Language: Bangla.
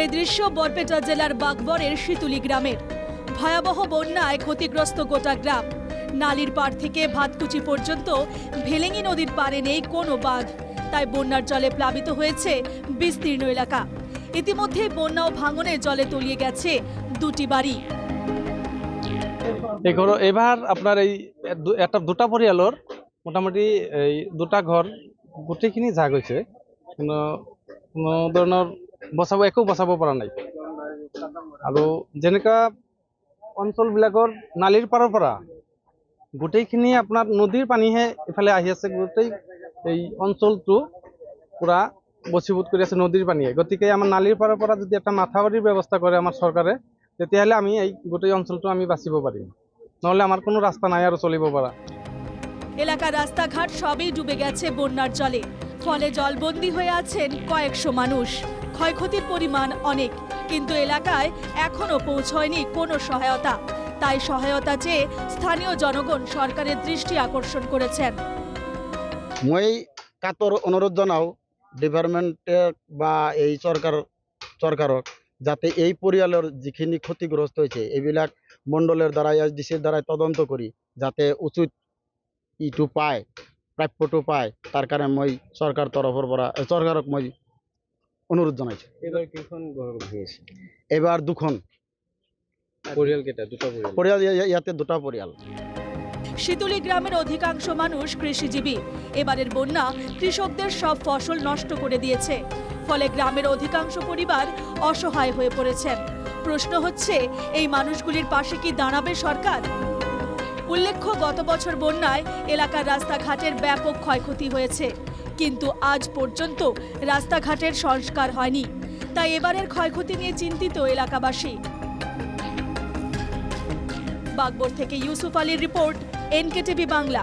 এই দৃশ্য বরপেটা জেলার বাগবরের শীতুলি গ্রামের। ভয়াবহ বন্যায় ক্ষতিগ্রস্ত গোটা গ্রাম। নালির পাড় থেকে ভাতকুচি পর্যন্ত ভেলেঙ্গি নদীর পারে নেই কোনো বাঁধ। তাই বন্যার জলে প্লাবিত হয়েছে বিস্তীর্ণ এলাকা। ইতিমধ্যে বন্যা ও ভাঙনে জলে তলিয়ে গেছে দুটি বাড়ি। এবার আপনার এই একটা দুটা পৰিয়ালৰ মোটামুটি এই দুটা ঘর গোটেইখিনি জাগ হৈছে কিন্তু কোনো ধৰণৰ বচাব একো বচাব পৰা নাই। আৰু যেনেকুৱা অঞ্চলবিলাকৰ নালীৰ পাৰৰ পৰা, গোটেইখিনি আপোনাৰ নদীৰ পানীহে ইফালে আহি আছে, গোটেই এই অঞ্চলটো পূৰা বচীভূত কৰি আছে নদীৰ পানীয়ে। গতিকে আমাৰ নালীৰ পাৰৰ পৰা যদি এটা মাথাউৰিৰ ব্যৱস্থা কৰে আমাৰ চৰকাৰে, তেতিয়াহ'লে আমি এই গোটেই অঞ্চলটো আমি বাচিব পাৰিম। নহলে আমার কোনো রাস্তা নাই আর চলিব পারা এলাকার রাস্তাঘাট সবই ডুবে গেছে বন্যার জলে। ফলে জলবন্দী হয়ে আছেন কয়েকশো মানুষ। ক্ষয়ক্ষতির পরিমাণ অনেক, কিন্তু এলাকায় এখনও পৌঁছয়নি কোনো সহায়তা। তাই সহায়তা চেয়ে স্থানীয় জনগণ সরকারের দৃষ্টি আকর্ষণ করেছেন। মই কাতৰ অনুৰোধ জনাওঁ ডিপাৰ্টমেণ্টক বা এই চৰকাৰ চৰকাৰক যাতে এই পৰিয়ালৰ যিখিনি ক্ষতিগ্ৰস্ত হৈছে, এইবিলাক মণ্ডলৰ দ্বাৰাই, এছ ডি চিৰ দ্বাৰাই তদন্ত কৰি, যাতে উচিত ইটো পায়, প্ৰাপ্যটো পায়। তাৰ কাৰণে মই চৰকাৰ তৰফৰ পৰা চৰকাৰক মই অনুৰোধ জনাইছোঁ। এবার ঘর ভেঙেছে এইবাৰ দুখন। পরিয়াল কেটা? দুটো পরিয়াল। পৰিয়াল ইয়া- ইয়াতে দুটা পৰিয়াল শীতলী গ্রামের অধিকাংশ মানুষ কৃষিজীবী। এবারের বন্যা কৃষকদের সব ফসল নষ্ট করে দিয়েছে। ফলে গ্রামের অধিকাংশ পরিবার অসহায় হয়ে পড়েছেন। প্রশ্ন হচ্ছে এই মানুষগুলির পাশে কি দাঁড়াবে সরকার? উল্লেখ্য গত বছর বন্যায় এলাকার রাস্তাঘাটের ব্যাপক ক্ষয়ক্ষতি হয়েছে। কিন্তু আজ পর্যন্ত রাস্তাঘাটের সংস্কার হয়নি। তাই এবারের ক্ষয়ক্ষতি নিয়ে চিন্তিত এলাকাবাসী। বাগবর থেকে ইউসুফ আলীর রিপোর্ট, এনকেটিভি বাংলা।